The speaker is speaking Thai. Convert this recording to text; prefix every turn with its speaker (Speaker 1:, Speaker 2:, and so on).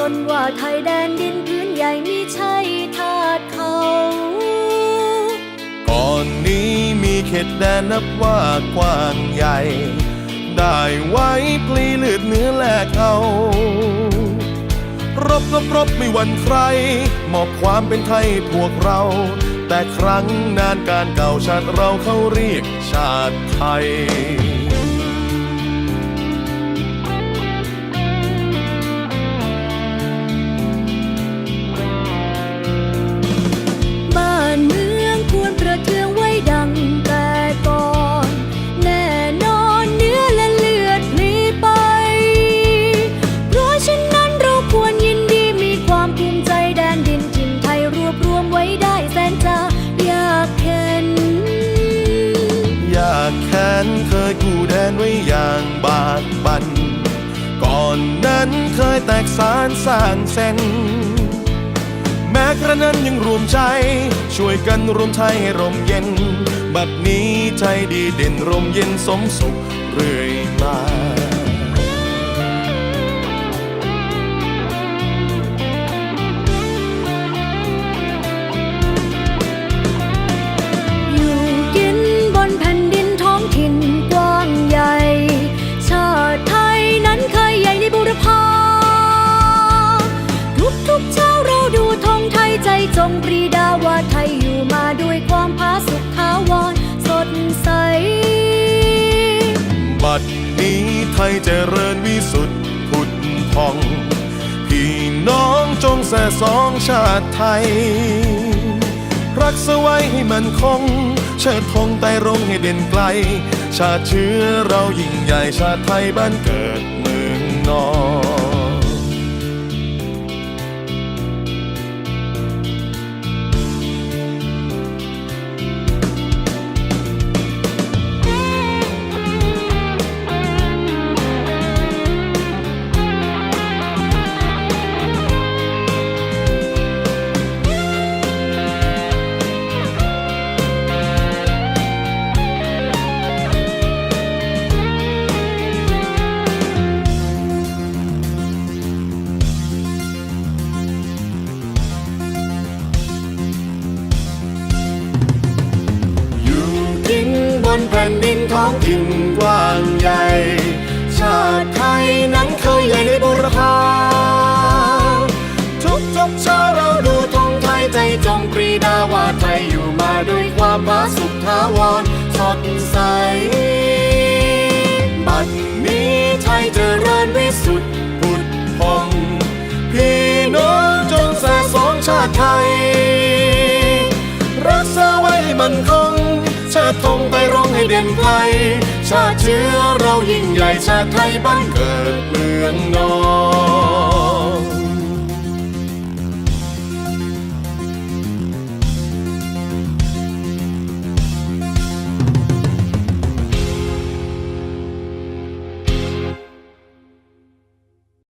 Speaker 1: ตนว่าไทยแดนดินพื้นใหญ่มีใช่ทาสเขา
Speaker 2: ก่อนนี้มีเขตแดนนับว่ากว้างใหญ่ ได้ไว้ปลีเลือดเนื้อแลกเอา รบรบรบไม่หวั่นใคร มอบความเป็นไทยพวกเรา แต่ครั้งนานการเก่าชาติเราเขาเรียกชาติไทย
Speaker 1: ยผู้แดนไว้อย่า
Speaker 2: งบากบัน ก่อนนั้นเคยแตกสารสร้างเส้น แม้กระนั้นยังรวมใจ ช่วยกันรวมไทยให้ร่มเย็น บัดนี้ใจดีเด่นร่มเย็นสมสุขเรื่อยมา
Speaker 1: งปรีดาว่าไทยอยู่มาด้วยความผาสุกขาวรสดใส
Speaker 2: บัดนี้ไทยเจริญวิสุทธิ์ผุดพอง พี่น้องจงแส่สองชาติไทย รักษาไว้ให้มันคง เชิดธงไต่รงให้เด่นไกล ชาติเชื้อเรายิ่งใหญ่ชาติไทยบ้านเกิดเมือง นแผ่นดินท้องถิ่นกว้างใหญ่ ชาติไทยนั้นเคยใหญ่ในบุรพาทุกทุกเช้าเราดูธงไทยใจจงปรีดาว่าไทยอยู่มาด้วยความผาสุกทาวรสดใส บัดนี้ไทยเจริญวิสุทธิ์ผุดพองพี่น้องจงแส่สองชาติไทย รักษาไว้มันคงชาติธงไป ร้องให้เด่นไกล ชาติเชื้อเรายิ่งใหญ่ชาติไทยบ้านเกิดเมืองนอน